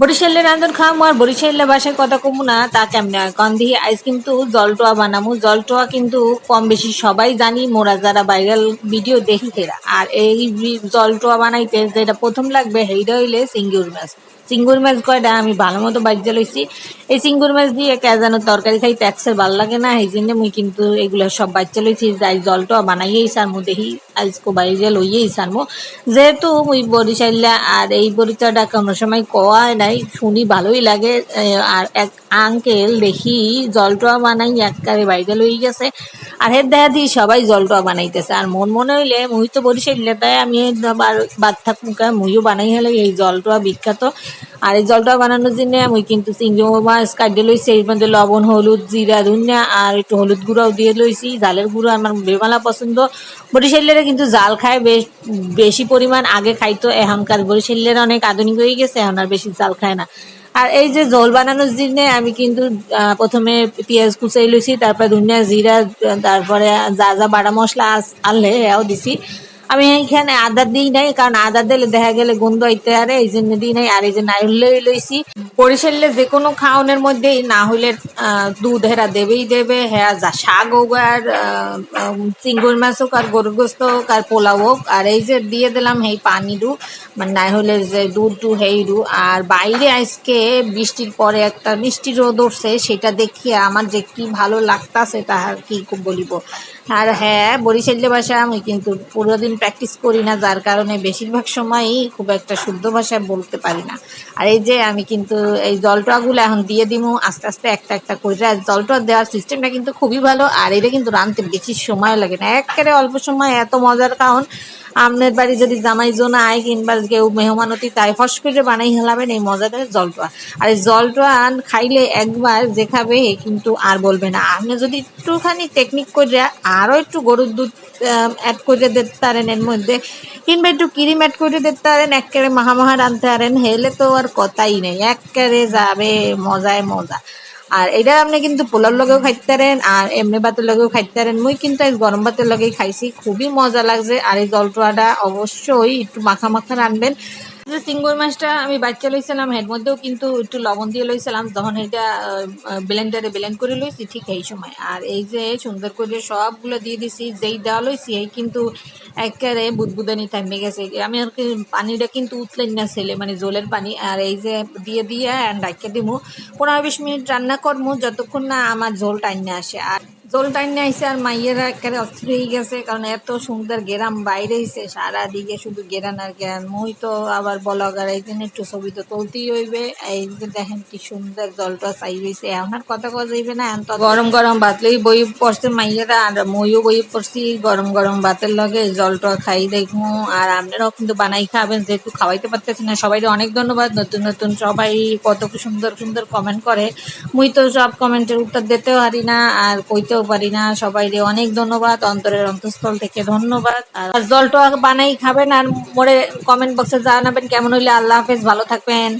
বরিশালের রান্ধন খাওয়ামু আর বরিশালের বাসায় কথা কমু না, তা কেমনে দেখি আইস কিন্তু জলটোয়া বানামু। জলটোয়া কিন্তু কম বেশি সবাই জানি, মোরা যারা ভাইরাল ভিডিও দেখি আর এই জলটোয়া বানাইতে যেটা প্রথম লাগবে সেইটা হইলে সিঙ্গুর মাছ। সিঙ্গুর মাছ কয়টা? আমি ভালো মতো বাজ্যা লইছি। এই সিঙ্গুর মাছ দিয়ে কে যেন তরকারি খাইতে একসের ভালো লাগে না এই জন্য মুই কিন্তু এগুলো সব বাচ্চা লইছি, যাই জলটা বানাইয়েই সারমু দেখি। আজকে বাইরে লইয়েই সারমু যেহেতু মুই বরিশাইলা আর এই বরিচাটা কোনো সময় কোয়া নাই, শুনি ভালোই লাগে। আর এক আঙ্কেল দেখি জলটা বানাই একবারে বাইরে লই গেছে। আর হের দেখা দিই সবাই জলটা বানাইতেছে। আর মন মনে হইলে মুই তো বরিশাইলা তাই আমি বাদ থাকুক মুইও বানাই হলে এই জলটা বিখ্যাত। আর এই জলটা বানানোর জন্য আমি কিন্তু চিংড়ি মাছ কাটিয়ে লইছি, এর মধ্যে লবণ, হলুদ, জিরা, ধনিয়া আর একটু হলুদ গুঁড়াও দিয়ে লইছি। জালের গুঁড়ো আমার বেমালা পছন্দ। বরিশালেরা কিন্তু জাল খায় বেশ, বেশি পরিমাণ আগে খাইতো এখনকার বরিশালেরা অনেক আধুনিক হয়ে গেছে, এখন আর বেশি জাল খায় না। আর এই যে জল বানানোর জন্য আমি কিন্তু প্রথমে পেঁয়াজ কুচাই লইছি, তারপরে ধনিয়া জিরা, তারপরে যা যা বাটা মশলা আনলে এও দিছি। আমি এইখানে আদা দিই নাই, কারণ আদা দিলে দেখা গেলে গন্ধ হইতে পারে এই জন্য দিই নাই, আর এই যে নাই হলে লইছি। বরিশালে যে কোনো খাওয়ানোর মধ্যেই না হলে দুধ হেরা দেবেই দেবে হ্যাঁ শাক হোক আর চিঙ্গুর মাছ হোক আর গরুর গোস্ত হোক আর পোলাও হোক, আর এই যে দিয়ে দিলাম এই পানি ডু মানে না হলে যে দুধ টু হেই ডু আর বাইরে আজকে বৃষ্টির পরে একটা মিষ্টি রোদ উঠছে, সেটা দেখিয়ে আমার যে কি ভালো লাগতাছে তাহার কি বলিব। আর হ্যাঁ বরিশাল্য ভাষা আমি কিন্তু পুরো দিন প্র্যাকটিস করি না, যার কারণে বেশিরভাগ সময়ই খুব একটা শুদ্ধ ভাষায় বলতে পারি না। আর এই যে আমি কিন্তু এই জলটাগুলো এখন দিয়ে দিমু, আস্তে আস্তে একটা একটা করে। জলটা দেওয়ার সিস্টেমটা কিন্তু খুবই ভালো, আর এটা কিন্তু রাঁধতে বেশি সময় লাগে না। একেবারে অল্প সময় এত মজার কারণ আপনার বাড়ি যদি জামাই জোনা আয়, কিংবা কেউ মেহমানতি তাই ফস করে বানাই হেলাবেন, এই মজাটা জলটোয়া। আর এই জলটোয়া খাইলে একবার যে খাবে কিন্তু আর বলবে না। আপনি যদি একটুখানি টেকনিক করে আরও একটু গরুর দুধ অ্যাড করে দিতে পারেন এর মধ্যে, কিংবা একটু ক্রিম অ্যাড করে দিতে পারেন একেবারে মাহা মাহা রাঁধতে পারেন, হেলে তো আর কথাই নেই। একেবারে যাবে, মজায় মজা। আর এটা আপনি কিন্তু পোলার লগেও খাইতে পারেন, আর এমনি ভাতের লগেও খাইতে পারেন। মুই কিন্তু এই গরম ভাতের লগেই খাইছি, খুবই মজা লাগছে। আর এই জলটোয়াটা অবশ্যই একটু মাখা মাখা রানবেন। যে চিঙ্গুর মাছটা আমি বাচ্চা লইছিলাম এর মধ্যেও কিন্তু একটু লবণ দিয়ে লইছিলাম তখন এটা ব্লেন্ডারে ব্লেন্ড করে লইছি ঠিক এই সময়। আর এই যে সুন্দর করে সবগুলো দিয়ে দিছি, যেই দেওয়া লইছি এই কিন্তু একেবারে বুদবুদানি থামে গেছে। আমি আর কি পানিটা কিন্তু উতলেন না ছেলে মানে জলের পানি। আর এই যে দিয়ে দিয়ে ডাইকে দিমু, পনেরো বিশ মিনিট রান্না করমু, যতক্ষণ না আমার ঝোল টাইনে আসে। আর জল টাইনে আইসে আর মাইয়েরা একেবারে অস্থির হয়ে গেছে, কারণ এত সুন্দর গেরাম বাইরে হইছে, সারাদিকে শুধু গেরান আর গেরান মই তো আবার ব্লগার, এই জন্য একটু ছবি তো তুলতেই হইবে। এই যে দেখেন কি সুন্দর জলটা চাই হইছে, এখন আর কথা কথা যাইবে না, এখন তো গরম গরম বাতলেই বই পড়ছে মাইয়েরা, আর মইও বই পড়ছি, গরম গরম বাতের লগে জলটা খাই দেখব আর আপনারাও কিন্তু বানাই খাবেন, যেহেতু খাওয়াইতে পারতেছি না সবাই অনেক ধন্যবাদ। নতুন নতুন সবাই কত সুন্দর সুন্দর কমেন্ট করে। মুই তো সব কমেন্টের উত্তর দিতে পারি না, আর কইতেও পারি না। সবাই অনেক ধন্যবাদ। অন্তরের অন্তঃস্থল থেকে ধন্যবাদ। আর জলটা বানাই খাবেন আর মোড়ে কমেন্ট বক্সে জানাবেন। কেমন হইলে? আল্লাহ হাফেজ। ভালো থাকবেন।